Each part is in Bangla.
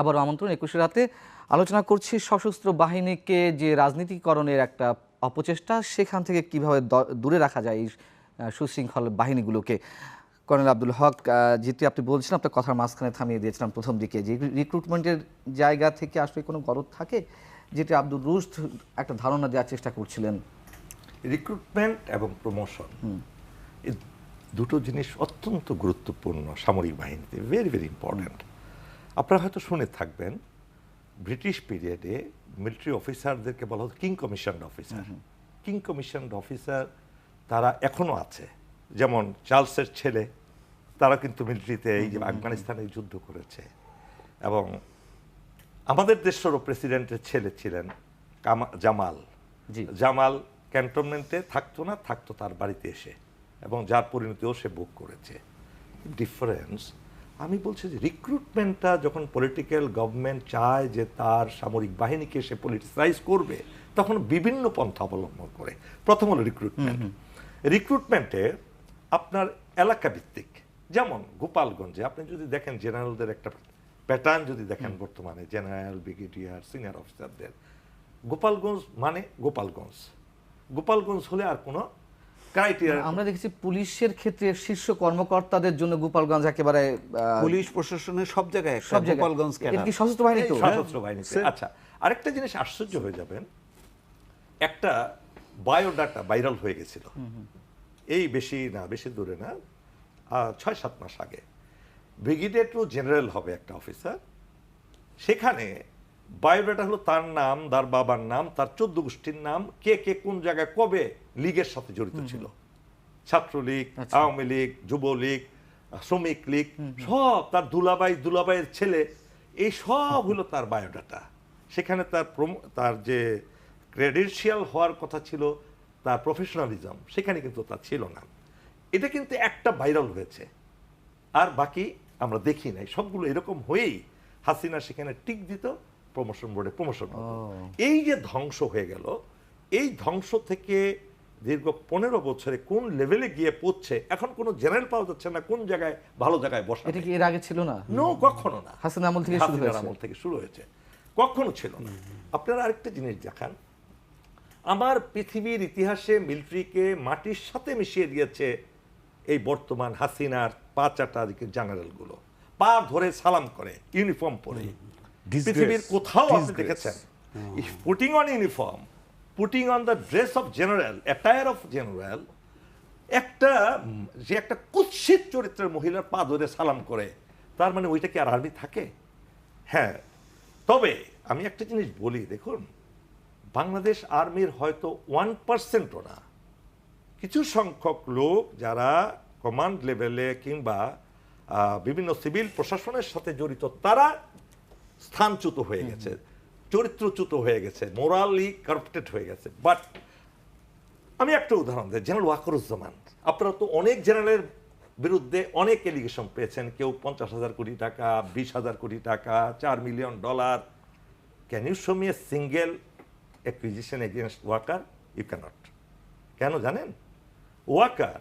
আবার আমন্ত্রণ একুশে রাতে আলোচনা করছি সশস্ত্র বাহিনীকে যে রাজনীতিকরণের একটা অপচেষ্টা সেখান থেকে কীভাবে দূরে রাখা যায় এই সুশৃঙ্খল বাহিনীগুলোকে। কর্নেল আব্দুল হক যেটি আপনি বলছিলেন আপনার কথার মাঝখানে থামিয়ে দিয়েছিলাম প্রথম দিকে যে রিক্রুটমেন্টের জায়গা থেকে আসলে কোনো গরদ থাকে? যেটি আব্দুল রুস্ত একটা ধারণা দেওয়ার চেষ্টা করছিলেন। রিক্রুটমেন্ট এবং প্রমোশন এই দুটো জিনিস অত্যন্ত গুরুত্বপূর্ণ সামরিক বাহিনীতে ভেরি ভেরি ইম্পর্ট্যান্ট আপনারা হয়তো শুনে থাকবেন ব্রিটিশ পিরিয়ডে মিলিটারি অফিসারদেরকে বলা হতো king commission officer king commission officer তারা এখনও আছে। যেমন চার্লসের ছেলে তারা কিন্তু মিলিটারিতে এই যে আফগানিস্তানে যুদ্ধ করেছে। এবং আমাদের দেশেরও প্রেসিডেন্টের ছেলে ছিলেন জামাল। জি। জামাল ক্যান্টনমেন্টে থাকতো না থাকতো তার বাড়িতে এসে। এবং যার পরিণতিও সে ভোগ করেছে। ডিফারেন্স আমি বলছি যে রিক্রুটমেন্টটা যখন পলিটিক্যাল গভর্নমেন্ট চায় যে তার সামরিক বাহিনীকে সে পলিটিসাইজ করবে তখন বিভিন্ন পন্থা অবলম্বন করে। প্রথম হলো রিক্রুটমেন্ট রিক্রুটমেন্টে আপনার এলাকা ভিত্তিক যেমন গোপালগঞ্জে আপনি যদি দেখেন জেনারেলদের একটা প্যাটার্ন যদি দেখেন বর্তমানে জেনারেল ব্রিগেডিয়ার সিনিয়র অফিসারদের গোপালগঞ্জ মানে গোপালগঞ্জ। গোপালগঞ্জ হলে আর কোনো ক্রাইটেরিয়া আমরা দেখেছি পুলিশের ক্ষেত্রে শীর্ষ কর্মকর্তাদের জন্য গোপালগঞ্জ একেবারে পুলিশ প্রশাসনের সব জায়গায় সব গোপালগঞ্জ এটা কি সশস্ত্র বাহিনী তো? সশস্ত্র বাহিনীতে আচ্ছা আরেকটা জিনিস আশ্চর্য হয়ে যাবেন একটা বায়োডাটা ভাইরাল হয়ে গেছিল। এই বেশি না বেশি দূরে না আহ, ছয় সাত মাস আগে। ব্রিগেডিয়ার টু জেনারেল হবে একটা অফিসার। সেখানে বায়োডাটা হলো তার নাম তার বাবার নাম তার চোদ্দ গোষ্ঠীর নাম কে কে কোন জায়গায় কবে লীগের সাথে জড়িত ছিল। ছাত্রলীগ আওয়ামী লীগ যুবলীগ শ্রমিক লীগ সব তার দুলাবাই দুলাবাইয়ের ছেলে এই সব হলো তার বায়োডাটা। সেখানে তার তার যে ক্রেডেন্সিয়াল হওয়ার কথা ছিল তার প্রফেশনালিজম সেখানে কিন্তু তার ছিল না। এটা কিন্তু একটা ভাইরাল হয়েছে। আর বাকি আমরা দেখি নাই। সবগুলো এরকম হয়েই হাসিনা সেখানে টিক দিত প্রমোশন বোর্ডে প্রমোশন এই যে ধ্বংস হয়ে গেল এই ধ্বংস থেকে দীর্ঘ পনেরো বছরে কোন লেভেলে গিয়ে পড়ছে? এখন কোনো জেনারেল পাওয়া যাচ্ছে না কোন জায়গায় ভালো জায়গায় বসা এটা কি এর আগে ছিল না? নো কখনো না। হাসান আমল থেকে শুরু হয়েছে। আমল থেকে শুরু হয়েছে। কখনো ছিল না। আপনারা আরেকটা জিনিস দেখান। আমার পৃথিবীর ইতিহাসে মিলিটারিকে মাটির সাথে মিশিয়ে দিয়েছে এই বর্তমান হাসিনার পা চাটা জেনারেলগুলো পা ধরে সালাম করে ইউনিফর্ম পরে. পৃথিবীর কোথাও আপনি দেখেছেন। Putting on uniform putting on the dress of general attire of general একটা যে একটা কুৎসিত চরিত্রের মহিলার পা ধরে সালাম করে তার মানে ওইটা কি আর আর্মি থাকে? হ্যাঁ। তবে আমি একটা জিনিস বলি দেখুন বাংলাদেশ আর্মির হয়তো ওয়ান পার্সেন্টও না। কিছু সংখ্যক লোক যারা কমান্ড লেভেলে কিংবা বিভিন্ন সিভিল প্রশাসনের সাথে জড়িত তারা স্থানচ্যুত হয়ে গেছে চরিত্রচ্যুত হয়ে গেছে মোরালি কারাপ্টেড হয়ে গেছে। বাট আমি একটা উদাহরণ দিই জেনারেল ওয়াকরুজ্জামান। আপনারা তো অনেক জেনারেলের বিরুদ্ধে অনেক এলিগেশন পেয়েছেন কেউ পঞ্চাশ হাজার কোটি টাকা বিশ হাজার কোটি টাকা চার million dollar can you show me a single acquisition against Walker? You can't কেন জানেন? ওয়াকার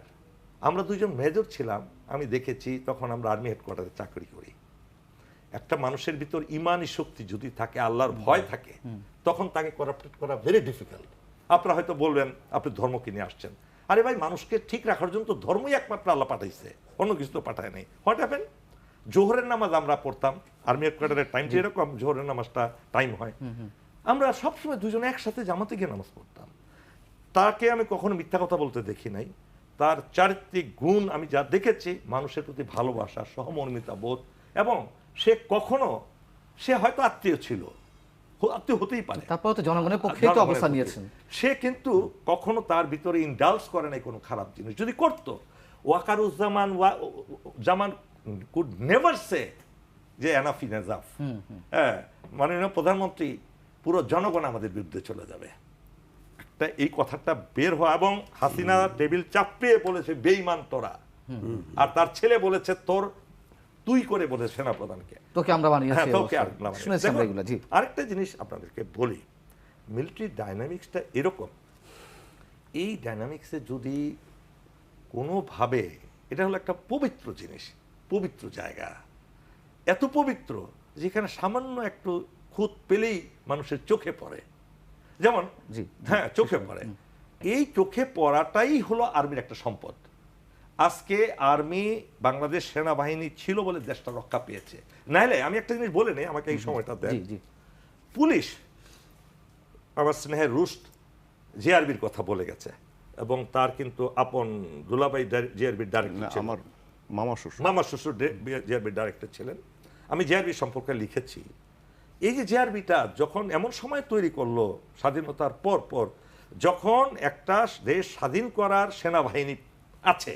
আমরা দুজন মেজর ছিলাম আমি দেখেছি তখন আমরা আর্মি হেডকোয়ার্টারে চাকরি করি। একটা মানুষের ভিতর ইমানি শক্তি যদি থাকে আল্লাহর ভয় থাকে তখন তাকে করাপ্টেড করা ভেরি ডিফিকাল্ট আপনারা হয়তো বলবেন আপনি ধর্ম কিনে আসছেন। আরে ভাই মানুষকে ঠিক রাখার জন্য তো ধর্মই একমাত্র আল্লাহ পাঠাইছে অন্য কিছু তো পাঠায় নাই। হোয়াট হ্যাপেন জোহরের নামাজ আমরা পড়তাম আর্মি হেডকোয়ার্টারের টাইমটা এরকম জোহরের নামাজটা টাইম হয়। আমরা সবসময় দুজনে একসাথে জামাতে গিয়ে নামাজ পড়তাম। তাকে আমি কখনো মিথ্যা কথা বলতে দেখি নাই। তার চারিত্রিক গুণ আমি যা দেখেছি মানুষের প্রতি ভালোবাসা সহমর্মিতা বোধ এবং সে কখনো সে হয়তো আত্মীয় ছিল। আত্মীয় হতেই পারে। তারপর তো জনগণের পক্ষেই তো অবস্থান নিয়েছেন। সে কিন্তু কখনো তার ভিতরে ইন্ডালস করে নাই কোনো খারাপ জিনিস। যদি করত ওয়াকারুজ্জামান ওয়া- জামান কুড নেভার সে যে এনাফ ইন এজাফ হ্যাঁ মাননীয় প্রধানমন্ত্রী পুরো জনগণ আমাদের বিরুদ্ধে চলে যাবে। একটা এই কথাটা বের হওয়া এবং হাসিনা টেবিল চাপিয়ে বলেছে বেইমান তোরা। আর তার ছেলে বলেছে তোর তুই করে বলে সেনাপ্রধানকে। তোকে আমরা বানিয়েছি হ্যাঁ, তোকে আমরা জি। আরেকটা জিনিস আপনাদেরকে বলি মিলিটারি ডাইনামিক্সটা এরকম। এই ডাইনামিক্সে যদি কোনোভাবে এটা হলো একটা পবিত্র জিনিস পবিত্র জায়গা। এত পবিত্র যেখানে সামান্য একটু খুঁত পেলেই মানুষের চোখে পড়ে। যেমন জি, হ্যাঁ চোখে পড়ে। এই চোখে পড়াটাই হলো আর্মির একটা সম্পদ। আজকে আর্মি বাংলাদেশ সেনাবাহিনী ছিল বলে দেশটা রক্ষা পেয়েছে। নাহলে আমি একটা জিনিস বলে নেই আমাকে এই সময়টা দেন। জি পুলিশ আমার স্নেহের রুস্ট জেআরবির কথা বলে গেছে এবং তার কিন্তু আপন দুলাভাই জেআরবির ডাইরেক্টর আমার মামা শ্বশুর। মামা শ্বশুর জেআরবির ডাইরেক্টর ছিলেন। আমি জেআরবি সম্পর্কে লিখেছি। এই যে জেআরবিটা যখন এমন সময় তৈরি করল স্বাধীনতার পর পর যখন একটা দেশ স্বাধীন করার সেনাবাহিনী আছে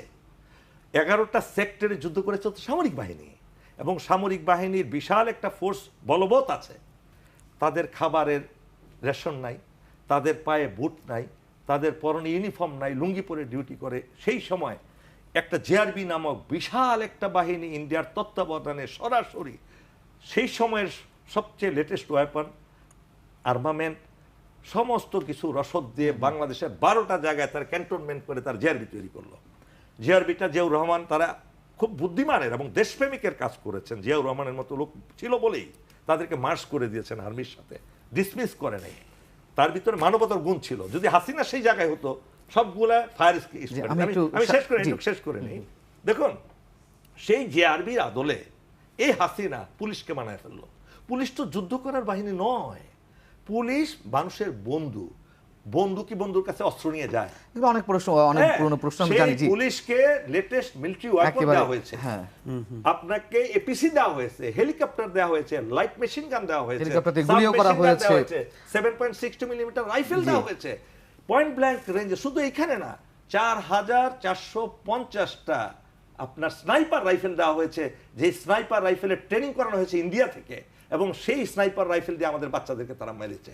এগারোটা সেক্টরে যুদ্ধ করে চলছে সামরিক বাহিনী। এবং সামরিক বাহিনীর বিশাল একটা ফোর্স বলবৎ আছে। তাদের খাবারের রেশন নাই, তাদের পায়ে বুট নাই, তাদের পরনে ইউনিফর্ম নাই, লুঙ্গি পরে ডিউটি করে। সেই সময় একটা জেআরবি নামক বিশাল একটা বাহিনী ইন্ডিয়ার তত্ত্বাবধানে সরাসরি সেই সময়ের সবচেয়ে লেটেস্ট ওয়েপন আর্মামেন্ট সমস্ত কিছু রসদ দিয়ে বাংলাদেশের বারোটা জায়গায় তার ক্যান্টনমেন্ট করে তার জেআরবি তৈরি করল। জিয়ারবিটা জিয়াউর রহমান তারা খুব বুদ্ধিমানের এবং দেশপ্রেমিকের কাজ করেছেন। জিয়াউর রহমানের মতো লোক ছিল বলেই তাদেরকে মার্চ করে দিয়েছেন আর্মির সাথে। ডিসমিস করে নেই। তার ভিতরে মানবতার গুণ ছিল। যদি হাসিনা সেই জায়গায় হতো সবগুলা ফায়ার একটু আমি শেষ করে শেষ করে নেই। দেখুন সেই জেআরবির আদলে এই হাসিনা পুলিশকে মানায় ফেলল। পুলিশ তো যুদ্ধ করার বাহিনী নয়। পুলিশ মানুষের বন্ধু। বন্ধু কি বন্ধুর কাছে অস্ত্র নিয়ে যায়? এগুলো অনেক প্রশ্ন অনেক হ্যাঁ, পুরনো প্রশ্ন আমি জানি জি। পুলিশকে লেটেস্ট মিলিটারি ওয়েপন দেওয়া হয়েছে। হ্যাঁ। আপনাকে এপিসি দেওয়া হয়েছে হেলিকপ্টার দেওয়া হয়েছে লাইট মেশিন গান দেওয়া হয়েছে হেলিকপ্টার দিয়ে গুলিও করা হয়েছে। 7.62 মিলিমিটার রাইফেল দেওয়া হয়েছে পয়েন্ট ব্ল্যাঙ্ক রেঞ্জে শুধু এখানে না চার হাজার চারশো পঞ্চাশটা আপনার স্নাইপার রাইফেল দেওয়া হয়েছে যে স্নাইপার রাইফেলের ট্রেনিং করানো হয়েছে ইন্ডিয়া থেকে এবং সেই স্নাইপার রাইফেল দিয়ে আমাদের বাচ্চাদেরকে তারা মেরেছে